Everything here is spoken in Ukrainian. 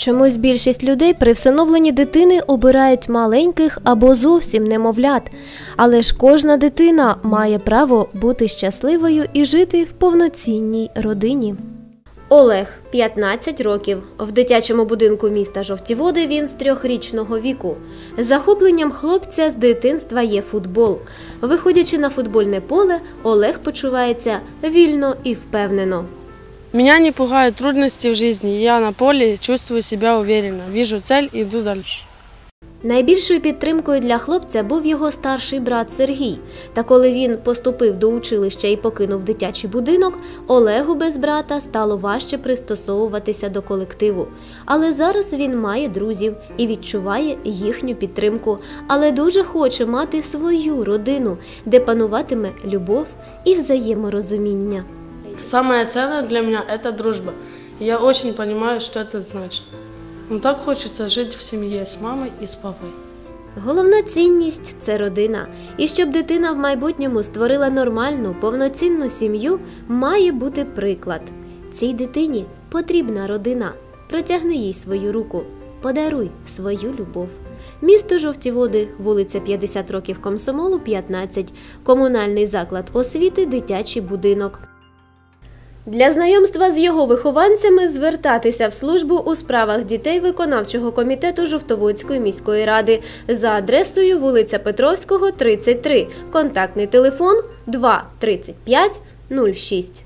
Чомусь більшість людей при всиновленні дитини обирають маленьких або зовсім немовлят. Але ж кожна дитина має право бути щасливою і жити в повноцінній родині. Олег 15 років. В дитячому будинку міста Жовті Води він з трьохрічного віку. Захопленням хлопця з дитинства є футбол. Виходячи на футбольне поле, Олег почувається вільно і впевнено. Меня не пугают трудности в жизни. Я на поле чувствую себя уверенно. Вижу цель и иду дальше. Найбільшою підтримкою для хлопця був його старший брат Сергій. Та коли він поступив до училища і покинув дитячий будинок, Олегу без брата стало важче пристосовуватися до колективу. Але зараз він має друзів і відчуває їхню підтримку, але дуже хоче мати свою родину, де пануватиме любов і взаєморозуміння. Самое ценное для меня – это дружба. Я очень понимаю, что это значит. Но так хочется жить в семье с мамой и с папой. Головна цінність це родина. І щоб дитина в майбутньому створила нормальну, повноцінну сім'ю, має бути приклад. Цій дитині потрібна родина. Протягни їй свою руку, подаруй свою любов. Місто Жовті Води, вулиця 50 років Комсомолу, 15, комунальний заклад освіти, дитячий будинок. Для знайомства з його вихованцями звертатися в службу у справах дітей виконавчого комітету Жовтоводської міської ради за адресою вулиця Петровського, 33, контактний телефон 2 35 06.